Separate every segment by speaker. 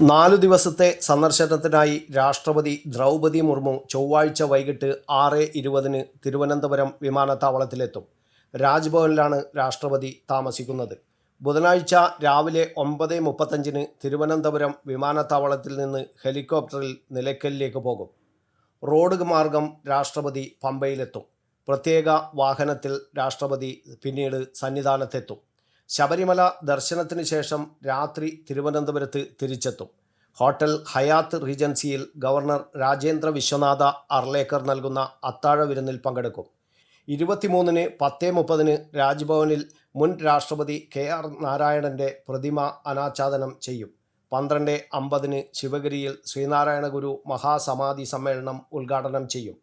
Speaker 1: നാലു ദിവസത്തെ സന്ദർശനത്തിനായി രാഷ്ട്രപതി ദ്രൗപദി മുർമു ചൊവ്വാഴ്ച വൈകിട്ട് ആറ് ഇരുപതിന് തിരുവനന്തപുരം വിമാനത്താവളത്തിലെത്തും. രാജ്ഭവനിലാണ് രാഷ്ട്രപതി താമസിക്കുന്നത്. ബുധനാഴ്ച രാവിലെ ഒമ്പത് മുപ്പത്തഞ്ചിന് തിരുവനന്തപുരം വിമാനത്താവളത്തിൽ നിന്ന് ഹെലികോപ്റ്ററിൽ നിലയ്ക്കലിലേക്ക് പോകും. റോഡ് മാർഗം രാഷ്ട്രപതി പമ്പയിലെത്തും. പ്രത്യേക വാഹനത്തിൽ രാഷ്ട്രപതി പിന്നീട് സന്നിധാനത്തെത്തും. ശബരിമല ദർശനത്തിന് ശേഷം രാത്രി തിരുവനന്തപുരത്ത് തിരിച്ചെത്തും. ഹോട്ടൽ ഹയാത്ത് റീജൻസിയിൽ ഗവർണർ രാജേന്ദ്ര വിശ്വനാഥ അർലേക്കർ നൽകുന്ന അത്താഴ വിരുന്നിൽ പങ്കെടുക്കും. ഇരുപത്തിമൂന്നിന് പത്ത് മുപ്പതിന് രാജ്ഭവനിൽ മുൻ രാഷ്ട്രപതി കെ ആർ നാരായണന്റെ പ്രതിമ അനാച്ഛാദനം ചെയ്യും. പന്ത്രണ്ട് അമ്പതിന് ശിവഗിരിയിൽ ശ്രീനാരായണ ഗുരു മഹാസമാധി സമ്മേളനം ഉദ്ഘാടനം ചെയ്യും.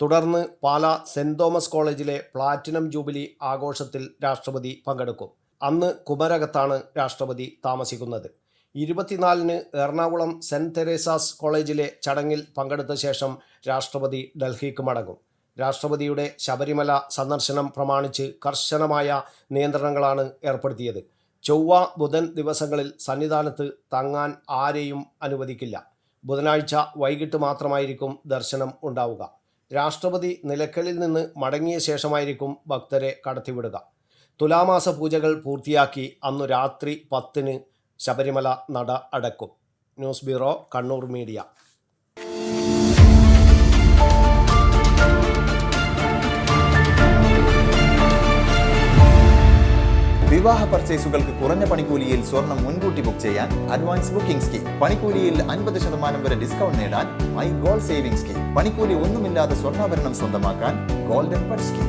Speaker 1: തുടർന്ന് പാല സെന്റ് തോമസ് കോളേജിലെ പ്ലാറ്റിനം ജൂബിലി ആഘോഷത്തിൽ രാഷ്ട്രപതി പങ്കെടുക്കും. അന്ന് കുമരകത്താണ് രാഷ്ട്രപതി താമസിക്കുന്നത്. ഇരുപത്തിനാലിന് എറണാകുളം സെന്റ് തെരേസാസ് കോളേജിലെ ചടങ്ങിൽ പങ്കെടുത്ത ശേഷം രാഷ്ട്രപതി ഡൽഹിക്ക് മടങ്ങും. രാഷ്ട്രപതിയുടെ ശബരിമല സന്ദർശനം പ്രമാണിച്ച് കർശനമായ നിയന്ത്രണങ്ങളാണ് ഏർപ്പെടുത്തിയത്. ചൊവ്വ ബുധൻ ദിവസങ്ങളിൽ സന്നിധാനത്ത് തങ്ങാൻ ആരെയും അനുവദിക്കില്ല. ബുധനാഴ്ച വൈകിട്ട് മാത്രമായിരിക്കും ദർശനം ഉണ്ടാവുക. രാഷ്ട്രപതി നിലയ്ക്കലിൽ നിന്ന് മടങ്ങിയ ശേഷമായിരിക്കും ഭക്തരെ കടത്തിവിടുക. തുലാമാസ പൂജകൾ പൂർത്തിയാക്കി അന്നു രാത്രി പത്തിന് ശബരിമല നട അടക്കും. News bureau Kannur media.
Speaker 2: വിവാഹ പർച്ചേസുകൾക്ക് കുറഞ്ഞ പണിക്കൂലിയിൽ സ്വർണം മുൻകൂട്ടി ബുക്ക് ചെയ്യാൻ അഡ്വാൻസ് ബുക്കിംഗ് സ്കീം പണിക്കൂലിയിൽ അൻപത് ശതമാനം വരെ ഡിസ്കൗണ്ട് നേടാൻ മൈ ഗോൾഡ് സേവിംഗ് സ്കീം പണിക്കൂലി ഒന്നുമില്ലാതെ സ്വർണാഭരണം സ്വന്തമാക്കാൻ ഗോൾഡൻ ബഡ് സ്കീം